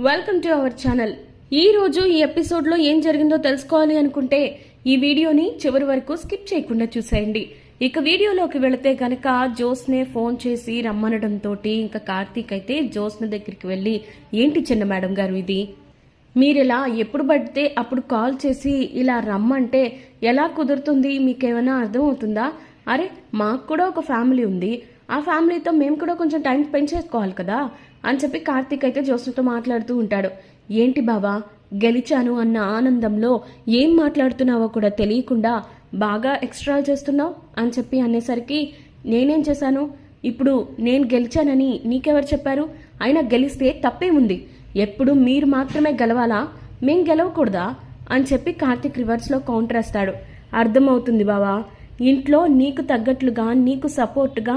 Welcome to our channel ఈ రోజు ఈ ఎపిసోడ్లో ఏం జరిగిందో తెలుసుకోవాలి అనుకుంటే ఈ వీడియోని చివరి వరకు స్కిప్ చేయకుండా చూసేయండి. ఇక వీడియోలోకి వెళితే కనుక జోస్నే ఫోన్ చేసి రమ్మనడంతో ఇంకా కార్తీక్ అయితే జోస్న దగ్గరికి వెళ్ళి ఏంటి చిన్న మేడం గారు ఇది? మీరిలా ఎప్పుడు పడితే అప్పుడు కాల్ చేసి ఇలా రమ్మంటే ఎలా కుదురుతుంది? మీకేమైనా అర్థం అవుతుందా అరే మాకు కూడా ఒక ఫ్యామిలీ ఉంది. ఆ ఫ్యామిలీతో మేము కూడా కొంచెం టైం స్పెండ్ చేసుకోవాలి కదా. అని చెప్పి కార్తీక్ అయితే జ్యోత్స్నతో మాట్లాడుతూ ఉంటాడు. ఏంటి బాబా గెలిచాను అన్న ఆనందంలో ఏం మాట్లాడుతున్నావో కూడా తెలియకుండా బాగా ఎక్స్ట్రా చేస్తున్నావు అని చెప్పి అనేసరికి నేనేం చేశాను? ఇప్పుడు నేను గెలిచానని నీకెవరు చెప్పారు? అయినా గెలిస్తే తప్పే ఉంది ఎప్పుడు మీరు మాత్రమే గెలవాలా? మేం గెలవకూడదా? అని చెప్పి కార్తీక్ రివర్స్లో కౌంటర్ వేస్తాడు. అర్థమవుతుంది బావా ఇంట్లో నీకు తగ్గట్లుగా నీకు సపోర్ట్గా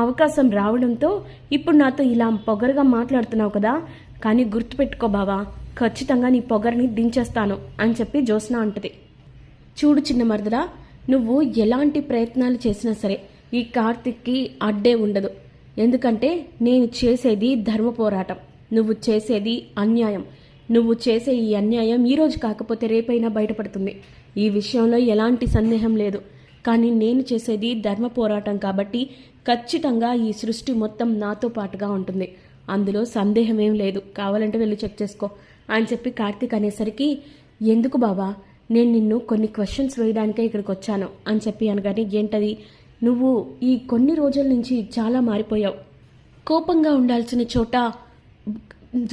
అవకాశం రావడంతో ఇప్పుడు నాతో ఇలా పొగరుగా మాట్లాడుతున్నావు కదా కానీ గుర్తుపెట్టుకో బావా ఖచ్చితంగా నీ పొగరిని దించేస్తాను అని చెప్పి జ్యోత్స్న అంటది. చూడు చిన్న మరదరా నువ్వు ఎలాంటి ప్రయత్నాలు చేసినా సరే ఈ కార్తిక్కి అడ్డే ఉండదు. ఎందుకంటే నేను చేసేది ధర్మ పోరాటం నువ్వు చేసేది అన్యాయం. నువ్వు చేసే ఈ అన్యాయం ఈ రోజు కాకపోతే రేపైనా బయటపడుతుంది. ఈ విషయంలో ఎలాంటి సందేహం లేదు. కానీ నేను చేసేది ధర్మ పోరాటం కాబట్టి ఖచ్చితంగా ఈ సృష్టి మొత్తం నాతో పాటుగా ఉంటుంది. అందులో సందేహం ఏం లేదు. కావాలంటే వెళ్ళి చెక్ చేసుకో. అని చెప్పి కార్తీక్ అనేసరికి ఎందుకు బావా? నేను నిన్ను కొన్ని క్వశ్చన్స్ వేయడానికే ఇక్కడికి వచ్చాను. అని చెప్పి అనగానే ఏంటది? నువ్వు ఈ కొన్ని రోజుల నుంచి చాలా మారిపోయావు. కోపంగా ఉండాల్సిన చోట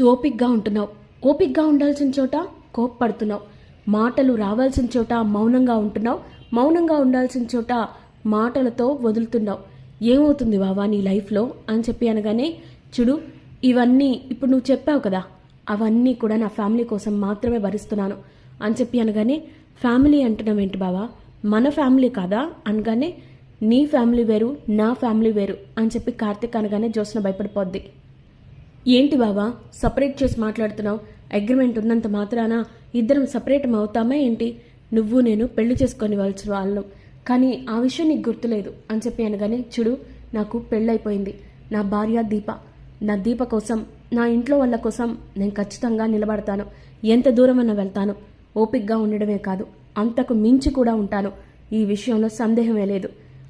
ఓపిక్గా ఉంటున్నావు. ఓపిక్గా ఉండాల్సిన చోట కోప్పడుతున్నావు. మాటలు రావాల్సిన చోట మౌనంగా ఉంటున్నావు. మౌనంగా ఉండాల్సిన చోట మాటలతో వదులుతున్నావు. ఏమవుతుంది బావా నీ లైఫ్లో అని చెప్పి అనగానే చూడు ఇవన్నీ ఇప్పుడు నువ్వు చెప్పావు కదా అవన్నీ కూడా నా ఫ్యామిలీ కోసం మాత్రమే భరిస్తున్నాను అని చెప్పి అనగానే ఫ్యామిలీ అంటున్నాం ఏంటి బావా? మన ఫ్యామిలీ కాదా? అనగానే నీ ఫ్యామిలీ వేరు నా ఫ్యామిలీ వేరు అని చెప్పి కార్తిక్ అనగానే జ్యోత్స్న భయపడిపోద్ది. ఏంటి బావా? సపరేట్ చేసి మాట్లాడుతున్నావు? అగ్రిమెంట్ ఉన్నంత మాత్రాన ఇద్దరం సపరేట్ అవుతామా ఏంటి? నువ్వు నేను పెళ్ళి చేసుకొని వాళ్ళసిన వాళ్ళం. కానీ ఆ విషయం నీకు గుర్తులేదు అని చెప్పి అనగానే చూడు నాకు పెళ్ళైపోయింది. నా భార్య దీప. నా దీప కోసం నా ఇంట్లో వాళ్ళ కోసం నేను ఖచ్చితంగా నిలబడతాను. ఎంత దూరమన్నా వెళ్తాను. ఓపిక్గా ఉండడమే కాదు. అంతకు మించి కూడా ఉంటాను. ఈ విషయంలో సందేహమే లేదు.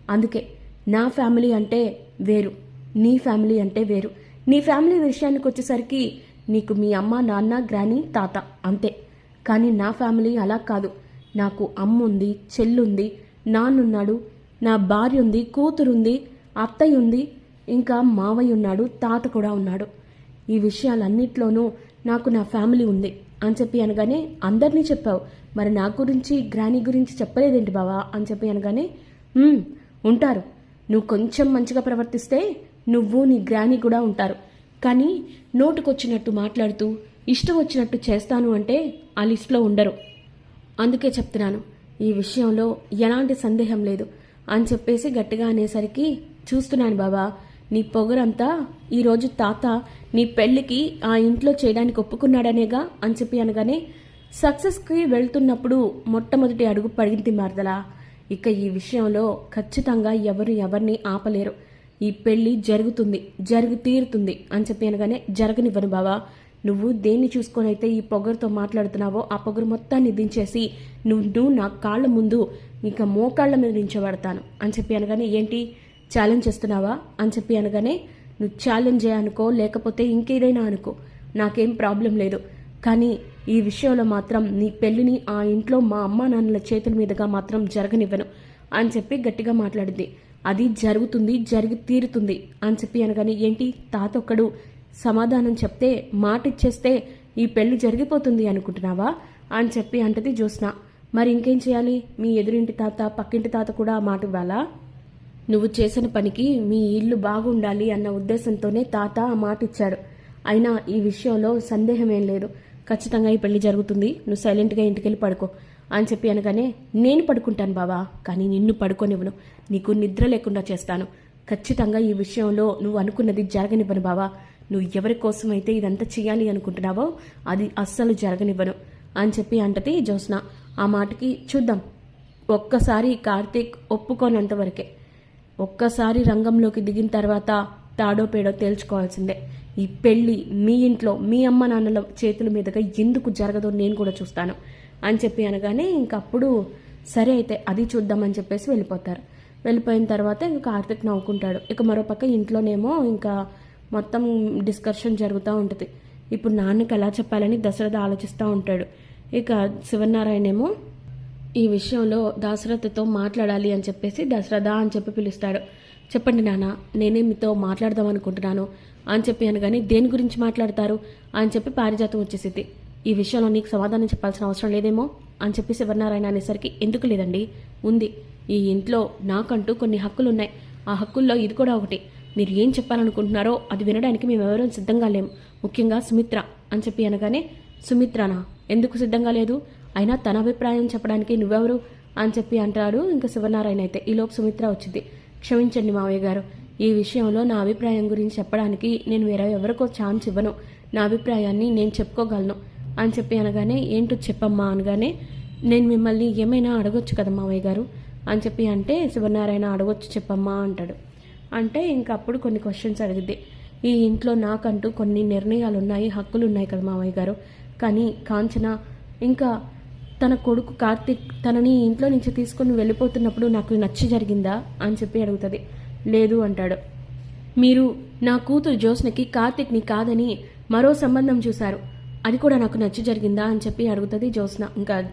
అందుకే నా ఫ్యామిలీ అంటే వేరు. నీ ఫ్యామిలీ అంటే వేరు. నీ ఫ్యామిలీ విషయానికి వచ్చేసరికి నీకు మీ అమ్మ నాన్న గ్రాని తాత అంతే. కానీ నా ఫ్యామిలీ అలా కాదు. నాకు అమ్ముంది చెల్లుంది నాన్నున్నాడు. నా భార్య ఉంది కూతురుంది అత్తయ్య ఉంది ఇంకా మావయ్య ఉన్నాడు తాత కూడా ఉన్నాడు. ఈ విషయాలన్నిట్లోనూ నాకు నా ఫ్యామిలీ ఉంది అని చెప్పి అనగానే అందరినీ చెప్పావు. మరి నా గురించి గ్రానీ గురించి చెప్పలేదేంటి బావా అని చెప్పి అనగానే ఉంటారు. నువ్వు కొంచెం మంచిగా ప్రవర్తిస్తే నువ్వు నీ గ్రానీ కూడా ఉంటారు. కానీ నోటుకొచ్చినట్టు మాట్లాడుతూ ఇష్టం వచ్చినట్టు చేస్తాను అంటే ఆ లిస్టులో ఉండరు. అందుకే చెప్తున్నాను. ఈ విషయంలో ఎలాంటి సందేహం లేదు. అని చెప్పేసి గట్టిగా అనేసరికి చూస్తున్నాను బాబా నీ పొగరంతా ఈరోజు తాత నీ పెళ్ళికి ఆ ఇంట్లో చేయడానికి ఒప్పుకున్నాడనేగా అని చెప్పి అనగానే సక్సెస్కి వెళ్తున్నప్పుడు మొట్టమొదటి అడుగు పడింది మరదలా. ఇక ఈ విషయంలో ఖచ్చితంగా ఎవరు ఎవరిని ఆపలేరు. ఈ పెళ్ళి జరుగుతుంది జరుగు తీరుతుంది అని చెప్పి అనగానే జరగనివ్వను బావా నువ్వు దేన్ని చూసుకొని అయితే ఈ పొగరుతో మాట్లాడుతున్నావో ఆ పొగరు మొత్తాన్ని దించేసి నువ్వు నువ్వు నా కాళ్ళ ముందు ఇంకా మోకాళ్ళ మీద నించబడతాను. అని చెప్పి అనగానే ఏంటి? ఛాలెంజ్ చేస్తున్నావా? అని చెప్పి అనగానే నువ్వు ఛాలెంజ్ అనుకో లేకపోతే ఇంకేదైనా అనుకో. నాకేం ప్రాబ్లం లేదు. కానీ ఈ విషయంలో మాత్రం నీ పెళ్ళిని ఆ ఇంట్లో మా అమ్మా నాన్నల చేతుల మీదుగా మాత్రం జరగనివ్వను. అని చెప్పి గట్టిగా మాట్లాడింది. అది జరుగుతుంది జరిగి తీరుతుంది. అని చెప్పి అనగానే ఏంటి? తాత ఒక్కడు సమాధానం చెప్తే మాట ఇచ్చేస్తే ఈ పెళ్ళి జరిగిపోతుంది అనుకుంటున్నావా? అని చెప్పి అంటది జ్యోత్స్న. మరి ఇంకేం చేయాలి? మీ ఎదురింటి తాత పక్కింటి తాత కూడా మాట ఇవ్వాలా? నువ్వు చేసిన పనికి మీ ఇల్లు బాగుండాలి అన్న ఉద్దేశంతోనే తాత ఆ మాట ఇచ్చాడు. అయినా ఈ విషయంలో సందేహం ఏం లేదు. ఖచ్చితంగా ఈ పెళ్ళి జరుగుతుంది. నువ్వు సైలెంట్గా ఇంటికెళ్ళి పడుకో అని చెప్పి అనగానే నేను పడుకుంటాను బావా కానీ నిన్ను పడుకోనివ్వను. నీకు నిద్ర లేకుండా చేస్తాను. ఖచ్చితంగా ఈ విషయంలో నువ్వు అనుకున్నది జరగనివ్వను బావా. నువ్వు ఎవరి కోసమైతే ఇదంతా చేయాలి అనుకుంటున్నావో అది అస్సలు జరగనివ్వను అని చెప్పి అంటది జ్యోత్స్న. ఆ మాటకి చూద్దాం. ఒక్కసారి కార్తీక్ ఒప్పుకోనంత వరకే. ఒక్కసారి రంగంలోకి దిగిన తర్వాత తాడో పేడో తేల్చుకోవాల్సిందే. ఈ పెళ్ళి మీ ఇంట్లో మీ అమ్మ నాన్నల చేతుల మీదుగా ఎందుకు జరగదో నేను కూడా చూస్తాను అని చెప్పి అనగానే ఇంకప్పుడు సరే అయితే అది చూద్దామని చెప్పేసి వెళ్ళిపోతారు. వెళ్ళిపోయిన తర్వాత ఇంకా కార్తిక్ నవ్వుకుంటాడు. ఇక మరోపక్క ఇంట్లోనేమో ఇంకా మొత్తం డిస్కషన్ జరుగుతూ ఉంటుంది. ఇప్పుడు నాన్నకి ఎలా చెప్పాలని దశరథ ఆలోచిస్తూ ఉంటాడు. ఇక శివనారాయణ ఏమో ఈ విషయంలో దశరథతో మాట్లాడాలి అని చెప్పేసి దశరథ అని చెప్పి పిలుస్తాడు. చెప్పండి నాన్న నేనే మీతో మాట్లాడదాం అనుకుంటున్నాను అని చెప్పి అనగానే దేని గురించి మాట్లాడతారు అని చెప్పి పారిజాతం వచ్చేసింది. ఈ విషయంలో నీకు సమాధానం చెప్పాల్సిన అవసరం లేదేమో అని చెప్పి శివనారాయణ అనేసరికి ఎందుకు లేదండి? ఉంది. ఈ ఇంట్లో నాకంటూ కొన్ని హక్కులు ఉన్నాయి ఆ హక్కుల్లో ఇది కూడా ఒకటి. మీరు ఏం చెప్పాలనుకుంటున్నారో అది వినడానికి మేము సిద్ధంగా లేము ముఖ్యంగా సుమిత్ర అని చెప్పి అనగానే సుమిత్రనా ఎందుకు సిద్ధంగా లేదు? అయినా తన అభిప్రాయం చెప్పడానికి నువ్వెవరు? అని చెప్పి అంటారు ఇంకా శివనారాయణ అయితే. ఈలోపు సుమిత్ర వచ్చింది. క్షమించండి మావయ్య గారు ఈ విషయంలో నా అభిప్రాయం గురించి చెప్పడానికి నేను వేరే ఎవరికో ఛాన్స్ ఇవ్వను. నా అభిప్రాయాన్ని నేను చెప్పుకోగలను. అని చెప్పి అనగానే ఏంటో చెప్పమ్మా? అనగానే నేను మిమ్మల్ని ఏమైనా అడగొచ్చు కదా మావయ్య గారు? అని చెప్పి అంటే శివనారాయణ అడగొచ్చు చెప్పమ్మా అంటాడు. అంటే ఇంకా అప్పుడు కొన్ని క్వశ్చన్స్ అడిగిద్ది. ఈ ఇంట్లో నాకంటూ కొన్ని నిర్ణయాలు ఉన్నాయి హక్కులు ఉన్నాయి కదా మావయ్య గారు. కానీ కాంచన ఇంకా తన కొడుకు కార్తిక్ తనని ఇంట్లో నుంచి తీసుకుని వెళ్ళిపోతున్నప్పుడు నాకు నచ్చి జరిగిందా అని చెప్పి అడుగుతుంది. లేదు అంటాడు. మీరు నా కూతురు జ్యోత్స్నకి కార్తిక్ని కాదని మరో సంబంధం చూశారు. అది కూడా నాకు నచ్చి జరిగిందా అని చెప్పి అడుగుతుంది జ్యోత్స్న. ఇంకా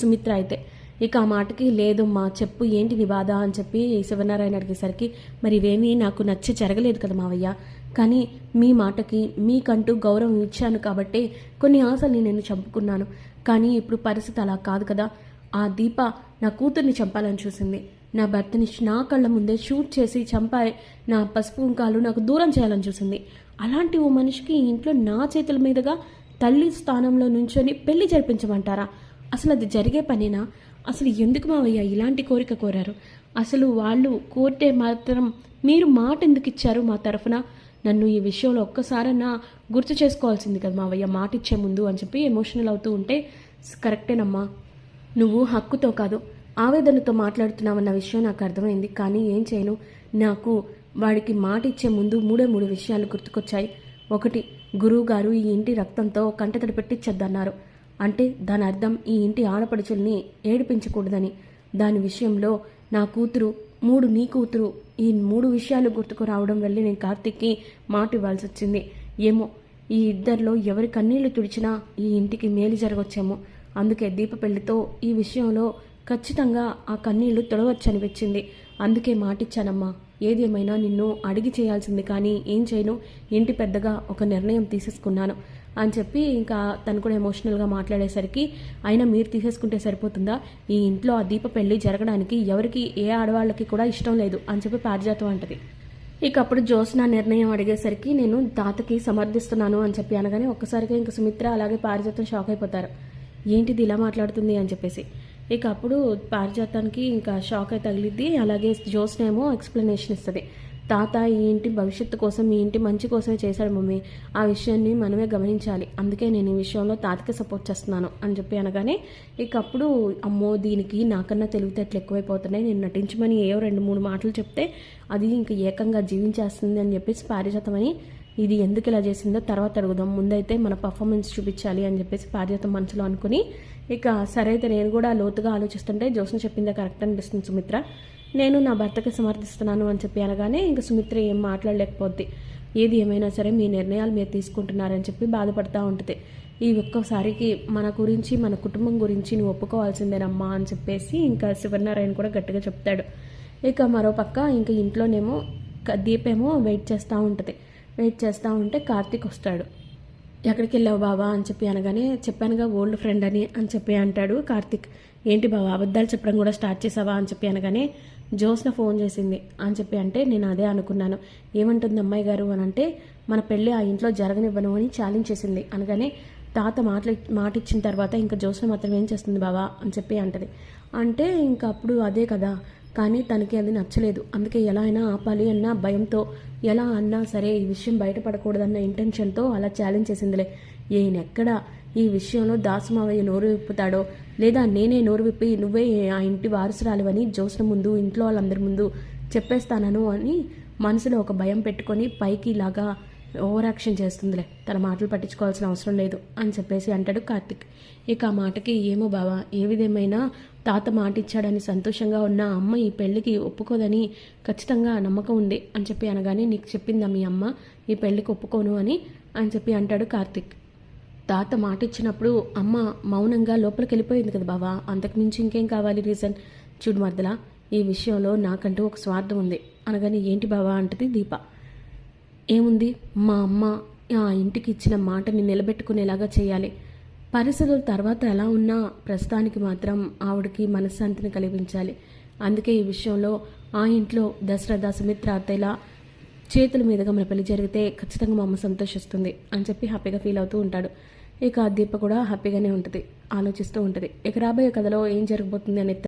సుమిత్ర అయితే ఇక ఆ మాటకి లేదమ్మా చెప్పు ఏంటి నీ బాధ అని చెప్పి శివనారాయణ అడిగేసరికి మరి ఇవేమీ నాకు నచ్చి జరగలేదు కదా మావయ్య. కానీ మీ మాటకి మీకంటూ గౌరవం ఇచ్చాను కాబట్టే కొన్ని ఆశల్ని నేను చంపుకున్నాను. కానీ ఇప్పుడు పరిస్థితి అలా కాదు కదా. ఆ దీప నా కూతుర్ని చంపాలని చూసింది. నా భర్తని నా కళ్ళ ముందే షూట్ చేసి చంపాయి. నా పసుపు ఉంకాలు నాకు దూరం చేయాలని చూసింది. అలాంటి ఓ మనిషికి ఇంట్లో నా చేతుల మీదుగా తల్లి స్థానంలో నుంచొని పెళ్ళి జరిపించమంటారా? అసలు అది జరిగే పనేనా? అసలు ఎందుకు మావయ్య ఇలాంటి కోరిక కోరారు? అసలు వాళ్ళు కోరితే మాత్రం మీరు మాట ఎందుకు ఇచ్చారు మా తరఫున? నన్ను ఈ విషయంలో ఒక్కసారన్నా గుర్తు చేసుకోవాల్సింది కదా మావయ్య మాట ఇచ్చే ముందు అని చెప్పి ఎమోషనల్ అవుతూ ఉంటే కరెక్టేనమ్మా నువ్వు హక్కుతో కాదు ఆవేదనతో మాట్లాడుతున్నావన్న విషయం నాకు అర్థమైంది కానీ ఏం చేయను. నాకు వాడికి మాట ఇచ్చే ముందు మూడే మూడు విషయాలు గుర్తుకొచ్చాయి. ఒకటి గురువు గారు ఈ ఇంటి రక్తంతో కంటతడి పెట్టించొద్దన్నారు అంటే దాని అర్థం ఈ ఇంటి ఆడపడుచుల్ని ఏడిపించకూడదని. దాని విషయంలో నా కూతురు మూడు నీ కూతురు ఈ మూడు విషయాలు గుర్తుకు రావడం వల్లే నేను కార్తిక్కి మాట ఇవ్వాల్సి వచ్చింది ఏమో ఈ ఇద్దరిలో ఎవరి కన్నీళ్ళు తుడిచినా ఈ ఇంటికి మేలు జరగొచ్చేమో. అందుకే దీప పెళ్ళితో ఈ విషయంలో ఖచ్చితంగా ఆ కన్నీళ్ళు తొడవచ్చనిపించింది. అందుకే మాటిచ్చానమ్మా ఏదేమైనా నిన్ను అడిగి చేయాల్సింది కానీ ఏం చేయను. ఇంటి పెద్దగా ఒక నిర్ణయం తీసేసుకున్నాను. అని చెప్పి ఇంకా తను కూడా ఎమోషనల్గా మాట్లాడేసరికి అయినా మీరు తీసేసుకుంటే సరిపోతుందా? ఈ ఇంట్లో ఆ దీప పెళ్ళి జరగడానికి ఎవరికి ఏ ఆడవాళ్ళకి కూడా ఇష్టం లేదు అని చెప్పి పారిజాతం అంటది. ఇక అప్పుడు జ్యోత్స్న నిర్ణయం అడిగేసరికి నేను తాతకి సమర్థిస్తున్నాను అని చెప్పి అనగానే ఒక్కసారిగా ఇంక సుమిత్ర అలాగే పారిజాతం షాక్ అయిపోతారు. ఏంటిది ఇలా మాట్లాడుతుంది? అని చెప్పేసి. ఇక అప్పుడు పారిజాతానికి ఇంకా షాక్ అయి తగిలిద్ది. అలాగే జోస్నేమో ఎక్స్ప్లెనేషన్ ఇస్తుంది. తాత ఈ ఇంటి భవిష్యత్తు కోసం ఈ ఇంటి మంచి కోసమే చేశాడు మమ్మీ. ఆ విషయాన్ని మనమే గమనించాలి. అందుకే నేను ఈ విషయంలో తాతకి సపోర్ట్ చేస్తున్నాను అని చెప్పి అనగానే ఇక అప్పుడు అమ్మో దీనికి నాకన్నా తెలివితేటలు ఎక్కువైపోతున్నాయి. నేను నటించమని ఏవో రెండు మూడు మాటలు చెప్తే అది ఇంక ఏకంగా జీవించేస్తుంది అని చెప్పేసి పారిజాతమని ఇది ఎందుకు ఇలా చేసిందో తర్వాత అడుగుదాం. ముందైతే మన పర్ఫార్మెన్స్ చూపించాలి అని చెప్పేసి పారిజాతం మనసులో అనుకుని ఇక సరే అయితే నేను కూడా లోతుగా ఆలోచిస్తుంటే జోస్న చెప్పిందే కరెక్ట్ అనిపిస్తుంది సుమిత్ర. నేను నా భర్తకి సమర్థిస్తున్నాను అని చెప్పి అనగానే ఇంకా సుమిత్ర ఏం మాట్లాడలేకపోద్ది. ఏది ఏమైనా సరే మీ నిర్ణయాలు మీరు తీసుకుంటున్నారని చెప్పి బాధపడతా ఉంటుంది. ఈ ఒక్కసారికి మన గురించి మన కుటుంబం గురించి నువ్వు ఒప్పుకోవాల్సిందేనమ్మా అని చెప్పేసి ఇంకా శివనారాయణ కూడా గట్టిగా చెప్తాడు. ఇక మరో పక్క ఇంకా ఇంట్లోనేమో దీపేమో వెయిట్ చేస్తూ ఉంటుంది. వెయిట్ చేస్తూ ఉంటే కార్తీక్ వస్తాడు. ఎక్కడికి వెళ్ళావు బాబా అని చెప్పి అనగానే చెప్పానుగా ఓల్డ్ ఫ్రెండ్ అని అని చెప్పి అంటాడు కార్తిక్. ఏంటి బాబా అబద్ధాలు చెప్పడం కూడా స్టార్ట్ చేసావా అని చెప్పి అనగానే జ్యోత్స్న ఫోన్ చేసింది. అని చెప్పి అంటే నేను అదే అనుకున్నాను. ఏమంటుంది అమ్మాయి గారు అని అంటే మన పెళ్ళి ఆ ఇంట్లో జరగనివ్వను అని ఛాలెంజ్ చేసింది. అనగానే తాత మాటలు మాట ఇచ్చిన తర్వాత ఇంకా జ్యోత్స్న మాత్రం ఏం చేస్తుంది బాబా అని చెప్పి అంటది. అంటే ఇంకా అప్పుడు అదే కదా. కానీ తనకి అది నచ్చలేదు. అందుకే ఎలా అయినా ఆపాలి అన్న భయంతో ఎలా అన్నా సరే ఈ విషయం బయటపడకూడదన్న ఇంటెన్షన్తో అలా ఛాలెంజ్ చేసిందిలే. ఈయనెక్కడ ఈ విషయంలో దాసుమావయ్య నోరు విప్పుతాడో? లేదా నేనే నోరు విప్పి నువ్వే ఆ ఇంటి వారసురాలివని జోసిన ముందు ఇంట్లో వాళ్ళందరి ముందు చెప్పేస్తానను అని మనసులో ఒక భయం పెట్టుకొని పైకి ఇలాగా ఓవర్ యాక్షన్ చేస్తుందిలే. తన మాటలు పట్టించుకోవాల్సిన అవసరం లేదు అని చెప్పేసి అంటాడు కార్తిక్. ఇక ఆ మాటకి ఏమో బావా ఏ విధమైనా తాత మాట ఇచ్చాడని సంతోషంగా ఉన్న అమ్మ ఈ పెళ్ళికి ఒప్పుకోదని ఖచ్చితంగా నమ్మకం ఉంది అని చెప్పి అనగానే నీకు చెప్పిందా మీ అమ్మ? ఈ పెళ్ళికి ఒప్పుకోను అని అని చెప్పి అంటాడు కార్తిక్. తాత మాట ఇచ్చినప్పుడు అమ్మ మౌనంగా లోపలికి వెళ్ళిపోయింది కదా బావా. అంతకుమించి ఇంకేం కావాలి రీజన్? చూడు మర్దలా ఈ విషయంలో నాకంటూ ఒక స్వార్థం ఉంది. అనగానే ఏంటి బావా అంటది దీప. ఏముంది? మా అమ్మ ఆ ఇంటికి ఇచ్చిన మాటని నిలబెట్టుకునేలాగా చేయాలి. పరిస్థితుల తర్వాత ఎలా ఉన్నా ప్రస్తుతానికి మాత్రం ఆవిడకి మనశ్శాంతిని కలిగించాలి. అందుకే ఈ విషయంలో ఆ ఇంట్లో దశరథ సుమిత్ర అత్తయ్యలా చేతుల మీదుగా మన పెళ్ళి జరిగితే ఖచ్చితంగా మా అమ్మ సంతోషిస్తుంది అని చెప్పి హ్యాపీగా ఫీల్ అవుతూ ఉంటాడు. ఇక దీప కూడా హ్యాపీగానే ఉంటుంది. ఆలోచిస్తూ ఉంటుంది. ఇక రాబోయే కథలో ఏం జరగబోతుంది అనేది